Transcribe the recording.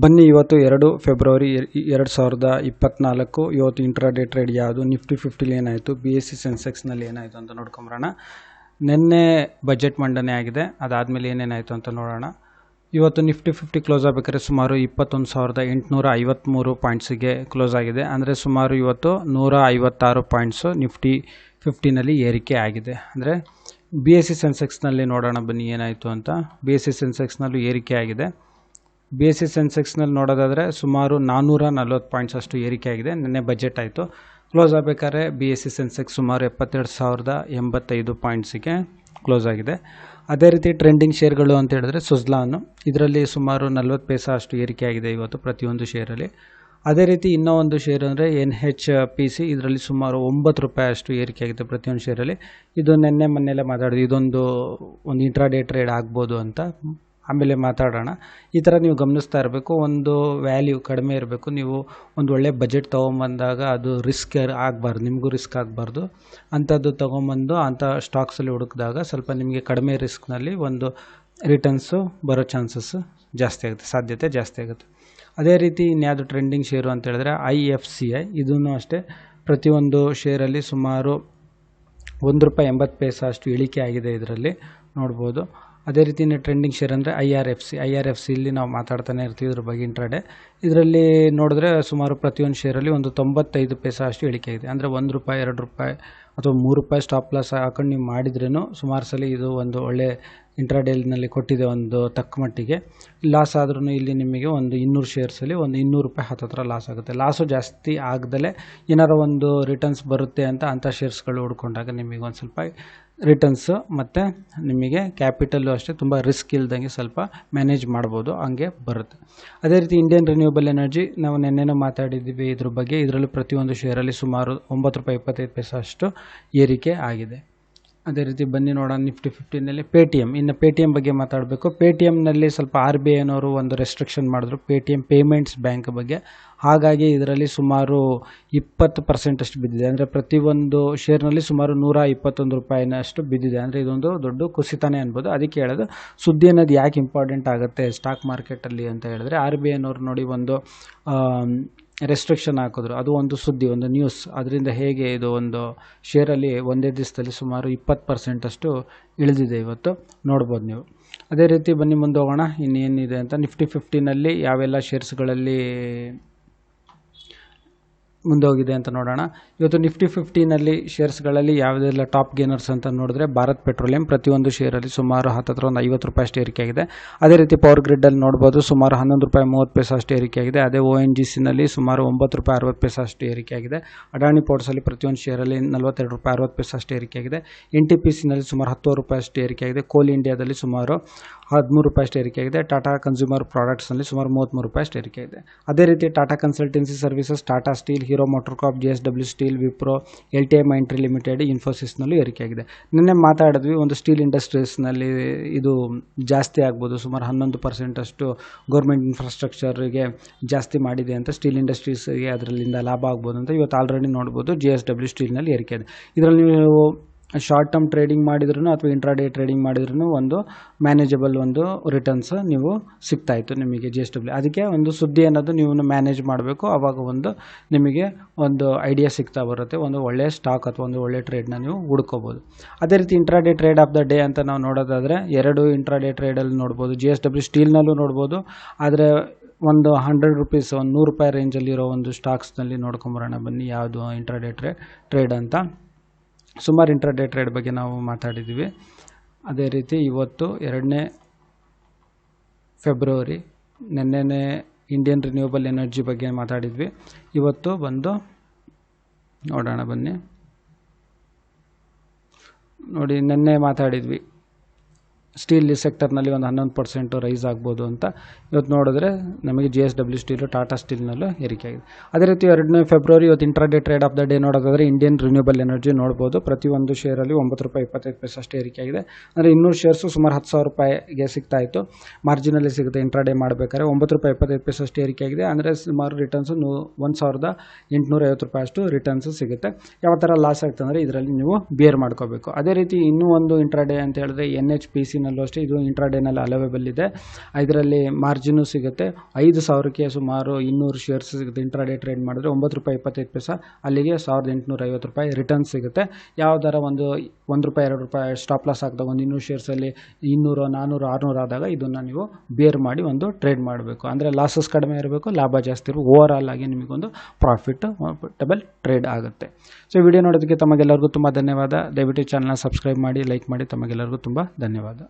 ಬನ್ನಿ, ಇವತ್ತು ಎರಡು ಫೆಬ್ರವರಿ ಎರಡು ಸಾವಿರದ ಇಪ್ಪತ್ನಾಲ್ಕು ಇವತ್ತು ಇಂಟ್ರಾಡೇ ಟ್ರೇಡ್ ಯಾವುದು? ನಿಫ್ಟಿ ಫಿಫ್ಟಿಲಿ ಏನಾಯಿತು? ಬಿ ಎಸ್ ಸಿ ಸೆನ್ಸೆಕ್ಸ್ನಲ್ಲಿ ಏನಾಯಿತು ಅಂತ ನೋಡ್ಕೊಂಬರೋಣ ನಿನ್ನೆ ಬಜೆಟ್ ಮಂಡನೆ ಆಗಿದೆ. ಅದಾದಮೇಲೆ ಏನೇನಾಯಿತು ಅಂತ ನೋಡೋಣ. ಇವತ್ತು ನಿಫ್ಟಿ ಫಿಫ್ಟಿ ಕ್ಲೋಸ್ ಆಗಬೇಕಾದ್ರೆ ಸುಮಾರು ಇಪ್ಪತ್ತೊಂದು ಸಾವಿರದ ಎಂಟುನೂರ ಐವತ್ತ್ಮೂರು ಪಾಯಿಂಟ್ಸಿಗೆ ಕ್ಲೋಸ್ ಆಗಿದೆ. ಅಂದರೆ ಸುಮಾರು ಇವತ್ತು ನೂರ ಐವತ್ತಾರು ಪಾಯಿಂಟ್ಸು ನಿಫ್ಟಿ ಫಿಫ್ಟಿನಲ್ಲಿ ಏರಿಕೆ ಆಗಿದೆ. ಅಂದರೆ ಬಿ ಎಸ್ ಸಿ ಸೆನ್ಸೆಕ್ಸ್ನಲ್ಲಿ ನೋಡೋಣ ಬನ್ನಿ ಏನಾಯಿತು ಅಂತ. ಬಿ ಎಸ್ ಸಿ ಸೆನ್ಸೆಕ್ಸ್ನಲ್ಲೂ ಏರಿಕೆ ಆಗಿದೆ. ಬಿ ಎಸ್ ಸಿ ಸೆನ್ಸೆಕ್ಸ್ನಲ್ಲಿ ನೋಡೋದಾದರೆ ಸುಮಾರು ನಾನ್ನೂರ ನಲ್ವತ್ತು ಪಾಯಿಂಟ್ಸ್ ಅಷ್ಟು ಏರಿಕೆ ಆಗಿದೆ. ನಿನ್ನೆ ಬಜೆಟ್ ಆಯಿತು. ಕ್ಲೋಸ್ ಆಗಬೇಕಾದ್ರೆ ಬಿ ಎಸ್ ಸಿ ಸೆನ್ಸೆಕ್ಸ್ ಸುಮಾರು ಎಪ್ಪತ್ತೆರಡು ಸಾವಿರದ ಎಂಬತ್ತೈದು ಪಾಯಿಂಟ್ಸಿಗೆ ಕ್ಲೋಸ್ ಆಗಿದೆ. ಅದೇ ರೀತಿ ಟ್ರೆಂಡಿಂಗ್ ಶೇರ್ಗಳು ಅಂತ ಹೇಳಿದ್ರೆ ಸುಜ್ಲಾನು ಇದರಲ್ಲಿ ಸುಮಾರು ನಲ್ವತ್ತು ಪೈಸ ಅಷ್ಟು ಏರಿಕೆ ಆಗಿದೆ ಇವತ್ತು ಪ್ರತಿಯೊಂದು ಶೇರಲ್ಲಿ ಅದೇ ರೀತಿ ಇನ್ನೂ ಒಂದು ಶೇರ್ ಅಂದರೆ ಎನ್ ಹೆಚ್ ಪಿ ಸಿ ಇದರಲ್ಲಿ ಸುಮಾರು ಒಂಬತ್ತು ರೂಪಾಯಿ ಅಷ್ಟು ಏರಿಕೆ ಆಗಿದೆ ಪ್ರತಿಯೊಂದು ಶೇರಲ್ಲಿ ಇದು ನಿನ್ನೆ ಮೊನ್ನೆಲ್ಲ ಮಾತಾಡಿದ್ವಿ ಇದೊಂದು ಒಂದು ಇಂಟ್ರಾಡೇ ಟ್ರೇಡ್ ಆಗ್ಬೋದು ಅಂತ ಆಮೇಲೆ ಮಾತಾಡೋಣ. ಈ ಥರ ನೀವು ಗಮನಿಸ್ತಾ ಇರಬೇಕು. ಒಂದು ವ್ಯಾಲ್ಯೂ ಕಡಿಮೆ ಇರಬೇಕು. ನೀವು ಒಂದು ಒಳ್ಳೆ ಬಜೆಟ್ ತೊಗೊಂಬಂದಾಗ ಅದು ರಿಸ್ಕ್ ಆಗಬಾರ್ದು. ನಿಮಗೂ ರಿಸ್ಕ್ ಆಗಬಾರ್ದು. ಅಂಥದ್ದು ತೊಗೊಂಬಂದು ಅಂಥ ಸ್ಟಾಕ್ಸಲ್ಲಿ ಹುಡುಕಿದಾಗ ಸ್ವಲ್ಪ ನಿಮಗೆ ಕಡಿಮೆ ರಿಸ್ಕ್ನಲ್ಲಿ ಒಂದು ರಿಟರ್ನ್ಸು ಬರೋ ಚಾನ್ಸಸ್ ಜಾಸ್ತಿ ಆಗುತ್ತೆ. ಸಾಧ್ಯತೆ ಜಾಸ್ತಿ ಆಗುತ್ತೆ. ಅದೇ ರೀತಿ ಇನ್ಯಾವುದು ಟ್ರೆಂಡಿಂಗ್ ಶೇರು ಅಂತ ಹೇಳಿದ್ರೆ ಐ ಎಫ್ ಸಿ ಐ ಇದೂ ಅಷ್ಟೇ ಪ್ರತಿಯೊಂದು ಶೇರಲ್ಲಿ ಸುಮಾರು ಒಂದು ರೂಪಾಯಿ ಎಂಬತ್ತು ಪೈಸ ಅಷ್ಟು ಇಳಿಕೆ ಆಗಿದೆ ಇದರಲ್ಲಿ ನೋಡ್ಬೋದು. ಅದೇ ರೀತಿ ಟ್ರೆಂಡಿಂಗ್ ಶೇರ್ ಅಂದರೆ I R F C I R F ಸಿಲಿ ನಾವು ಮಾತಾಡ್ತಾನೆ ಇರ್ತೀವಿ ಇದ್ರ ಬಗ್ಗೆ ಇಂಟ್ರಾಡೆ ಇದರಲ್ಲಿ ನೋಡಿದ್ರೆ ಸುಮಾರು ಪ್ರತಿಯೊಂದು ಶೇರಲ್ಲಿ ಒಂದು ತೊಂಬತ್ತೈದು ಪೈಸಾ ಅಷ್ಟು ಇಳಿಕೆ ಇದೆ. ಅಂದರೆ ಒಂದು ರೂಪಾಯಿ, ಎರಡು ರೂಪಾಯಿ ಅಥವಾ ಮೂರು ರೂಪಾಯಿ ಸ್ಟಾಪ್ ಲಾಸ್ ಹಾಕೊಂಡು ನೀವು ಮಾಡಿದ್ರೂ ಸುಮಾರು ಸಲ ಇದು ಒಂದು ಒಳ್ಳೆ ಇಂಟ್ರಾಡೇಲ್ನಲ್ಲಿ ಕೊಟ್ಟಿದೆ ಒಂದು ತಕ್ಕ ಮಟ್ಟಿಗೆ. ಲಾಸ್ ಆದ್ರೂ ಇಲ್ಲಿ ನಿಮಗೆ ಒಂದು ಇನ್ನೂರು ಶೇರ್ಸಲ್ಲಿ ಒಂದು ಇನ್ನೂರು ರೂಪಾಯಿ ಹತ್ತತ್ರ ಲಾಸ್ ಆಗುತ್ತೆ. ಲಾಸು ಜಾಸ್ತಿ ಆಗದಲ್ಲೇ ಏನಾರು ಒಂದು ರಿಟರ್ನ್ಸ್ ಬರುತ್ತೆ ಅಂತ ಅಂಥ ಶೇರ್ಸ್ಗಳು ಹುಡ್ಕೊಂಡಾಗ ನಿಮಗೆ ಒಂದು ಸ್ವಲ್ಪ ರಿಟರ್ನ್ಸು ಮತ್ತು ನಿಮಗೆ ಕ್ಯಾಪಿಟಲ್ಲು ಅಷ್ಟೇ ತುಂಬ ರಿಸ್ಕ್ ಇಲ್ದಂಗೆ ಸ್ವಲ್ಪ ಮ್ಯಾನೇಜ್ ಮಾಡ್ಬೋದು, ಹಂಗೆ ಬರುತ್ತೆ. ಅದೇ ರೀತಿ ಇಂಡಿಯನ್ ರಿನ್ಯೂಬಲ್ ಎನರ್ಜಿ ನಾವು ನೆನ್ನೆನೂ ಮಾತಾಡಿದ್ದೀವಿ ಇದ್ರ ಬಗ್ಗೆ. ಇದರಲ್ಲೂ ಪ್ರತಿಯೊಂದು ಶೇರಲ್ಲಿ ಸುಮಾರು ಒಂಬತ್ತು ರೂಪಾಯಿ, ಇಪ್ಪತ್ತೈದು ಪೈಸೆ ಅಷ್ಟು ಏರಿಕೆ ಆಗಿದೆ. ಅದೇ ರೀತಿ ಬನ್ನಿ ನೋಡೋಣ ನಿಫ್ಟಿ ಫಿಫ್ಟಿನಲ್ಲಿ ಪೇ ಟಿ ಎಂ ಇನ್ನು ಪೇ ಟಿ ಎಂ ಬಗ್ಗೆ ಮಾತಾಡಬೇಕು. ಪೇ ಟಿ ಎಮ್ನಲ್ಲಿ ಸ್ವಲ್ಪ ಆರ್ ಬಿ ಐನವರು ಒಂದು ರೆಸ್ಟ್ರಿಕ್ಷನ್ ಮಾಡಿದ್ರು. Paytm payments bank ಬಗ್ಗೆ. ಹಾಗಾಗಿ ಇದರಲ್ಲಿ ಸುಮಾರು ಇಪ್ಪತ್ತು ಪರ್ಸೆಂಟಷ್ಟು ಬಿದ್ದಿದೆ. ಅಂದರೆ ಪ್ರತಿಯೊಂದು ಶೇರ್ನಲ್ಲಿ ಸುಮಾರು ನೂರ ಇಪ್ಪತ್ತೊಂದು ರೂಪಾಯಿನಷ್ಟು ಬಿದ್ದಿದೆ. ಅಂದರೆ ಇದೊಂದು ದೊಡ್ಡ ಕುಸಿತಾನೆ ಅನ್ಬೋದು. ಅದಕ್ಕೆ ಹೇಳೋದು, ಸುದ್ದಿ ಅನ್ನೋದು ಯಾಕೆ ಇಂಪಾರ್ಟೆಂಟ್ ಆಗುತ್ತೆ ಸ್ಟಾಕ್ ಮಾರ್ಕೆಟಲ್ಲಿ ಅಂತ ಹೇಳಿದ್ರೆ, ಆರ್ ಬಿ ಐನವ್ರು ನೋಡಿ ಒಂದು ರೆಸ್ಟ್ರಿಕ್ಷನ್ ಹಾಕಿದ್ರು. ಅದು ಒಂದು ಸುದ್ದಿ, ಒಂದು ನ್ಯೂಸ್ ಅದರಿಂದ ಹೇಗೆ ಇದು ಒಂದು ಶೇರಲ್ಲಿ ಒಂದೇ ದಿವಸದಲ್ಲಿ ಸುಮಾರು ಇಪ್ಪತ್ತು ಪರ್ಸೆಂಟಷ್ಟು ಇಳಿದಿದೆ ಇವತ್ತು. ನೋಡ್ಬೋದು ನೀವು. ಅದೇ ರೀತಿ ಬನ್ನಿ ಮುಂದೆ ಹೋಗೋಣ. ಇನ್ನೇನಿದೆ ಅಂತ ನಿಫ್ಟಿ ಫಿಫ್ಟಿನಲ್ಲಿ ಯಾವೆಲ್ಲ ಶೇರ್ಸ್ಗಳಲ್ಲಿ ಮುಂದೆ ಹೋಗಿದೆ ಅಂತ ನೋಡೋಣ. ಇವತ್ತು ನಿಫ್ಟಿ ಫಿಫ್ಟಿನಲ್ಲಿ ಶೇರ್ಸ್ಗಳಲ್ಲಿ ಯಾವುದೆಲ್ಲ ಟಾಪ್ ಗೇನರ್ಸ್ ಅಂತ ನೋಡಿದ್ರೆ ಭಾರತ್ ಪೆಟ್ರೋಲಿಯಂ ಪ್ರತಿಯೊಂದು ಶೇರಲ್ಲಿ ಸುಮಾರು ಹತ್ತತ್ರ ಒಂದು ಐವತ್ತು ರೂಪಾಯಿ ಅಷ್ಟು ಏರಿಕೆ ಆಗಿದೆ ಅದೇ ರೀತಿ ಪವರ್ ಗ್ರಿಡ್ಡಲ್ಲಿ ನೋಡ್ಬೋದು ಸುಮಾರು ಹನ್ನೊಂದು ರೂಪಾಯಿ ಮೂವತ್ತು ಪೈಸೆ ಅಷ್ಟು ಏರಿಕೆ ಆಗಿದೆ ಅದೇ ಒ ಎನ್ ಜಿ ಸಿನಲ್ಲಿ ಸುಮಾರು ಒಂಬತ್ತು ರೂಪಾಯಿ ಅರವತ್ತು ಪೈಸೆ ಅಷ್ಟು ಏರಿಕೆ ಆಗಿದೆ ಅಡಾಣಿ ಪೋರ್ಟ್ಸಲ್ಲಿ ಪ್ರತಿಯೊಂದು ಶೇರಲ್ಲಿ ನಲವತ್ತೆರಡು ರೂಪಾಯಿ ಅರವತ್ತು ಪೈಸೆ ಅಷ್ಟು ಏರಿಕೆ ಆಗಿದೆ ಎನ್ ಟಿ ಪಿ ಸಿನಲ್ಲಿ ಸುಮಾರು ಹತ್ತು ರೂಪಾಯಿ ಅಷ್ಟು ಏರಿಕೆ ಆಗಿದೆ ಕೋಲ್ ಇಂಡಿಯಾದಲ್ಲಿ ಸುಮಾರು ಹದಿಮೂರು ರೂಪಾಯಿ ಅಷ್ಟು ಏರಿಕೆ ಆಗಿದೆ. ಟಾಟಾ ಕನ್ಸ್ಯೂಮರ್ ಪ್ರಾಡಕ್ಟ್ಸ್ನಲ್ಲಿ ಸುಮಾರು ಮೂವತ್ತ್ಮೂರು ರೂಪಾಯಿ ಅಷ್ಟು ಏರಿಕೆ ಇದೆ ಅದೇ ರೀತಿ Tata Consultancy Services Tata Steel Hero Moto Corp J S W Steel Wipro L T I Mindtree Limited ಇನ್ಫೋಸಿಸ್ನಲ್ಲೂ ಏರಿಕೆ ಆಗಿದೆ. ನಿನ್ನೆ ಮಾತಾಡಿದ್ವಿ, ಒಂದು ಸ್ಟೀಲ್ ಇಂಡಸ್ಟ್ರೀಸ್ನಲ್ಲಿ ಇದು ಜಾಸ್ತಿ ಆಗ್ಬೋದು. ಸುಮಾರು ಹನ್ನೊಂದು ಪರ್ಸೆಂಟ್ ಅಷ್ಟು ಗೌರ್ಮೆಂಟ್ ಇನ್ಫ್ರಾಸ್ಟ್ರಕ್ಚರಿಗೆ ಜಾಸ್ತಿ ಮಾಡಿದೆ ಅಂತ ಸ್ಟೀಲ್ ಇಂಡಸ್ಟ್ರೀಸ್ಗೆ ಅದರಲ್ಲಿಂದ ಲಾಭ ಆಗ್ಬೋದು ಅಂತ ಇವತ್ತು ಆಲ್ರೆಡಿ ನೋಡ್ಬೋದು. ಜಿ ಎಸ್ ಡಬ್ಲ್ಯೂ ಸ್ಟೀಲ್ನಲ್ಲಿ ಏರಿಕೆ ಇದೆ ಇದರಲ್ಲಿ ನೀವು ಶಾರ್ಟ್ ಟರ್ಮ್ ಟ್ರೇಡಿಂಗ್ ಮಾಡಿದ್ರೂ ಅಥವಾ ಇಂಟ್ರಾಡೇ ಟ್ರೇಡಿಂಗ್ ಮಾಡಿದ್ರೂ ಒಂದು ಮ್ಯಾನೇಜಬಲ್ ಒಂದು ರಿಟರ್ನ್ಸ್ ನೀವು ಸಿಗ್ತಾಯಿತ್ತು ನಿಮಗೆ ಜಿ ಎಸ್ ಡಬ್ಲ್ಯೂ ಅದಕ್ಕೆ ಒಂದು ಸುದ್ದಿ ಅನ್ನೋದು ನೀವು ಮ್ಯಾನೇಜ್ ಮಾಡಬೇಕು. ಆವಾಗ ಒಂದು ನಿಮಗೆ ಒಂದು ಐಡಿಯಾ ಸಿಗ್ತಾ ಬರುತ್ತೆ. ಒಂದು ಒಳ್ಳೆಯ ಸ್ಟಾಕ್ ಅಥವಾ ಒಂದು ಒಳ್ಳೆಯ ಟ್ರೇಡ್ನ ನೀವು ಹುಡ್ಕೋಬೋದು. ಅದೇ ರೀತಿ intraday trade of the day ಅಂತ ನಾವು ನೋಡೋದಾದರೆ ಎರಡು ಇಂಟ್ರಾಡೇ ಟ್ರೇಡಲ್ಲಿ ನೋಡ್ಬೋದು. ಜಿ ಎಸ್ ಡಬ್ಲ್ಯೂ ಸ್ಟೀಲ್ನಲ್ಲೂ ನೋಡ್ಬೋದು. ಆದರೆ ಒಂದು ಹಂಡ್ರೆಡ್ ರುಪೀಸ್ ಒಂದು ನೂರು ರೂಪಾಯಿ ರೇಂಜಲ್ಲಿರೋ ಒಂದು ಸ್ಟಾಕ್ಸ್ನಲ್ಲಿ ನೋಡ್ಕೊಂಬರೋಣ ಬನ್ನಿ. ಯಾವುದು ಇಂಟ್ರಾಡೇ ಟ್ರೇ ಟ್ರೇಡ್ ಅಂತ. ಸುಮಾರು ಇಂಟ್ರಾಡೇ ಟ್ರೇಡ್ ಬಗ್ಗೆ ನಾವು ಮಾತಾಡಿದ್ದೀವಿ. ಅದೇ ರೀತಿ ಇವತ್ತು ಎರಡನೇ ಫೆಬ್ರವರಿ ನಿನ್ನೆನೇ ಇಂಡಿಯನ್ ರಿನ್ಯೂವಬಲ್ ಎನರ್ಜಿ ಬಗ್ಗೆ ಮಾತಾಡಿದ್ವಿ. ಇವತ್ತು ಬಂದು ನೋಡೋಣ ಬನ್ನಿ. ನೋಡಿ, ನಿನ್ನೆ ಮಾತಾಡಿದ್ವಿ. ಸ್ಟೀಲ್ ಸೆಕ್ಟರ್ನಲ್ಲಿ ಒಂದು ಹನ್ನೊಂದು ಪರ್ಸೆಂಟು ರೈಸ್ ಆಗ್ಬೋದು ಅಂತ ಇವತ್ತು ನೋಡಿದ್ರೆ ನಮಗೆ J S W Steel Tata ಸ್ಟೀಲ್ನಲ್ಲೂ ಏರಿಕೆ ಆಗಿದೆ. ಅದೇ ರೀತಿ ಎರಡನೇ ಫೆಬ್ರವರಿ ಇವತ್ತು intraday trade of the day ನೋಡೋದಾದರೆ ಇಂಡಿಯನ್ ರಿನ್ಯೂಬಲ್ ಎನರ್ಜಿ ನೋಡ್ಬೋದು. ಪ್ರತಿಯೊಂದು ಶೇರಲ್ಲಿ ಒಂಬತ್ತು ರೂಪಾಯಿ, ಇಪ್ಪತ್ತೈದು ಪೈಸೆ ಏರಿಕೆ ಆಗಿದೆ. ಅಂದರೆ ಇನ್ನೂರು ಶೇರ್ಸು ಸುಮಾರು ಹತ್ತು ಸಾವಿರ ರೂಪಾಯಿಗೆ ಸಿಗ್ತಾ ಇತ್ತು ಮಾರ್ಜಿನಲ್ಲಿ ಸಿಗುತ್ತೆ ಇಂಟ್ರಾಡೇ ಮಾಡಬೇಕಾದ್ರೆ ಒಂಬತ್ತು ರೂಪಾಯಿ, ಇಪ್ಪತ್ತೈದು ಪೈಸೆ ಏರಿಕೆ ಆಗಿದೆ. ಅಂದರೆ ಸುಮಾರು ರಿಟರ್ನ್ಸು ನೂ, ಒಂದು ಸಾವಿರದ ಎಂಟುನೂರ ಐವತ್ತು ರೂಪಾಯಿ ಅಷ್ಟು ರಿಟರ್ನ್ಸು ಸಿಗುತ್ತೆ. ಯಾವ ಥರ ಲಾಸ್ ಆಗುತ್ತೆ ಅಂದರೆ ಇದರಲ್ಲಿ ನೀವು ಬೇರ್ ಮಾಡ್ಕೋಬೇಕು. ಅದೇ ರೀತಿ ಇನ್ನೂ ಒಂದು ಇಂಟ್ರಾಡೇ ಅಂತ ಹೇಳಿದ್ರೆ ಎನ್ ಎಚ್ ಪಿ ಸಿ ನಲ್ಲೂ ಅಷ್ಟೇ ಇದು ಇಂಟ್ರಾಡೇನಲ್ಲಿ ಅಲವೇಬಲ್ ಇದೆ. ಇದರಲ್ಲಿ ಮಾರ್ಜಿನು ಸಿಗುತ್ತೆ. ಐದು ಸಾವಿರಕ್ಕೆ ಸುಮಾರು ಇನ್ನೂರು ಶೇರ್ಸ್ ಸಿಗುತ್ತೆ. ಇಂಟ್ರಾಡೇ ಟ್ರೇಡ್ ಮಾಡಿದ್ರೆ ಒಂಬತ್ತು ರೂಪಾಯಿ ಇಪ್ಪತ್ತೈದು ಪೈಸ. ಅಲ್ಲಿಗೆ ಸಾವಿರದ ಎಂಟುನೂರ ಐವತ್ತು ರೂಪಾಯಿ ರಿಟರ್ನ್ ಸಿಗುತ್ತೆ. ಯಾವ್ದಾರ ಒಂದು ಒಂದು ರೂಪಾಯಿ, ಎರಡು ರೂಪಾಯಿ ಸ್ಟಾಪ್ ಲಾಸ್ ಹಾಕಿದಾಗ ಒಂದು ಇನ್ನೂರು ಶೇರ್ಸಲ್ಲಿ ಇನ್ನೂರು ನಾನ್ನೂರು ಆರುನೂರು ಆದಾಗ ಇದನ್ನು ನೀವು ಬೇರ್ ಮಾಡಿ ಒಂದು ಟ್ರೇಡ್ ಮಾಡಬೇಕು. ಅಂದರೆ ಲಾಸಸ್ ಕಡಿಮೆ ಇರಬೇಕು, ಲಾಭ ಜಾಸ್ತಿ ಇರಬೇಕು. ಓವರ್ ಆಲ್ ಆಗಿ ನಿಮಗೊಂದು ಪ್ರಾಫಿಟ್ ಡಬಲ್ ಟ್ರೇಡ್ ಆಗುತ್ತೆ. ಸೊ ವಿಡಿಯೋ ನೋಡೋದಕ್ಕೆ ತಮಗೆಲ್ಲರಿಗೂ ತುಂಬ ಧನ್ಯವಾದ. ದಯವಿಟ್ಟು ಚಾನಲ್ನ ಸಬ್ಸ್ಕ್ರೈಬ್ ಮಾಡಿ ಲೈಕ್ ಮಾಡಿ. ತಮಗೆಲ್ಲರಿಗೂ ತುಂಬ ಧನ್ಯವಾದ.